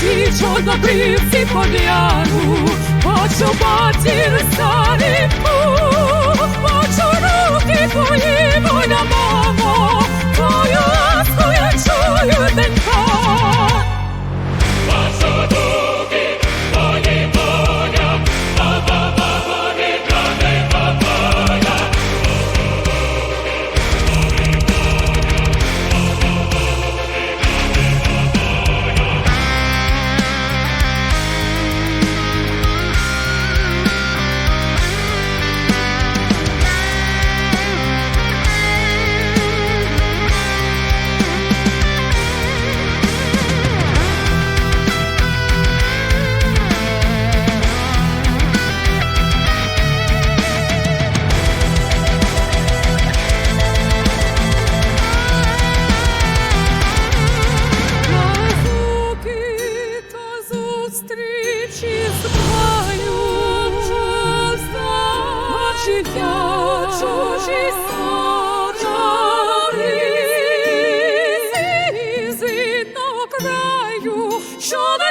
Ці чорнобривці поляру, бачу матір за зустрічі знаю, бачив я чужі сорі, зі краю, що не